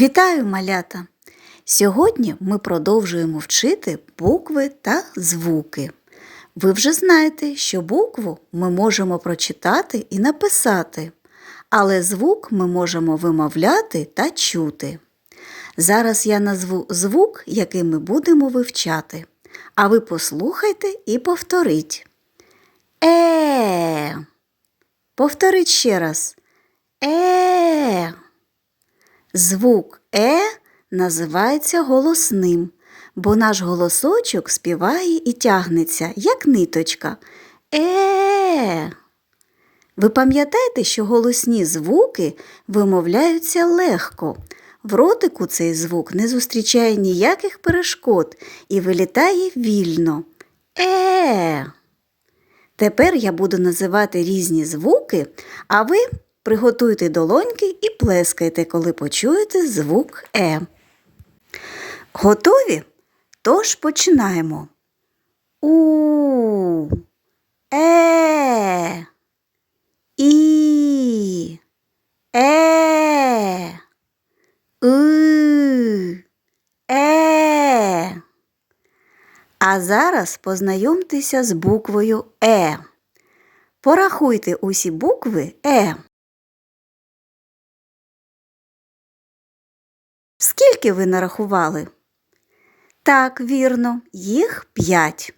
Вітаю, малята! Сьогодні ми продовжуємо вчити букви та звуки. Ви вже знаєте, що букву ми можемо прочитати і написати, але звук ми можемо вимовляти та чути. Зараз я назву звук, який ми будемо вивчати, а ви послухайте і повторіть. Е. Повторіть ще раз. Е. Звук Е називається голосним, бо наш голосочок співає і тягнеться, як ниточка. Е. Ви пам'ятаєте, що голосні звуки вимовляються легко. В ротику цей звук не зустрічає ніяких перешкод і вилітає вільно. Е. Тепер я буду називати різні звуки, а ви приготуйте долоньки і плескайте, коли почуєте звук Е. Готові? Тож починаємо. У. Е. І. Е. И. Е. А зараз познайомтеся з буквою Е. Порахуйте усі букви Е. Скільки ви нарахували? Так, вірно, їх п'ять.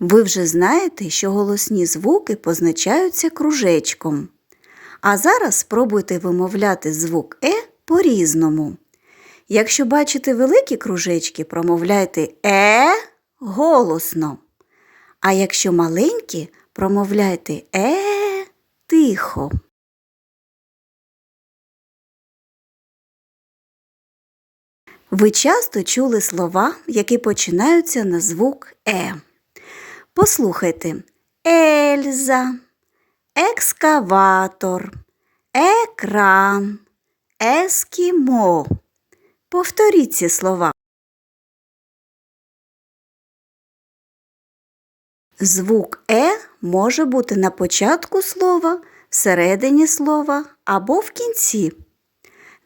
Ви вже знаєте, що голосні звуки позначаються кружечком. А зараз спробуйте вимовляти звук Е по-різному. Якщо бачите великі кружечки, промовляйте Е голосно. А якщо маленькі, промовляйте Е тихо. Ви часто чули слова, які починаються на звук Е. Послухайте Ельза, екскаватор, екран, ескімо. Повторіть ці слова. Звук Е може бути на початку слова, всередині слова або в кінці.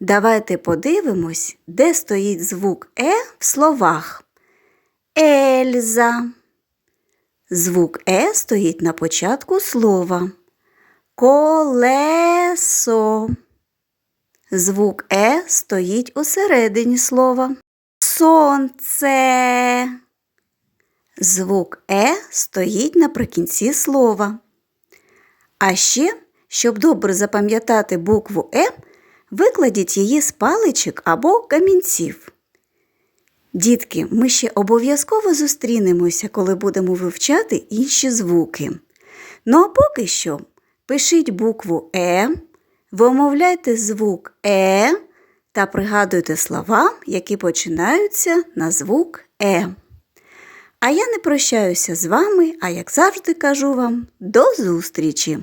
Давайте подивимось, де стоїть звук Е в словах. Ельза. Звук Е стоїть на початку слова. Колесо. Звук Е стоїть у середині слова. Сонце. Звук Е стоїть наприкінці слова. А ще, щоб добре запам'ятати букву Е, викладіть її з паличок або камінців. Дітки, ми ще обов'язково зустрінемося, коли будемо вивчати інші звуки. Ну а поки що пишіть букву Е, вимовляйте звук Е та пригадуйте слова, які починаються на звук Е. А я не прощаюся з вами, а як завжди кажу вам, до зустрічі!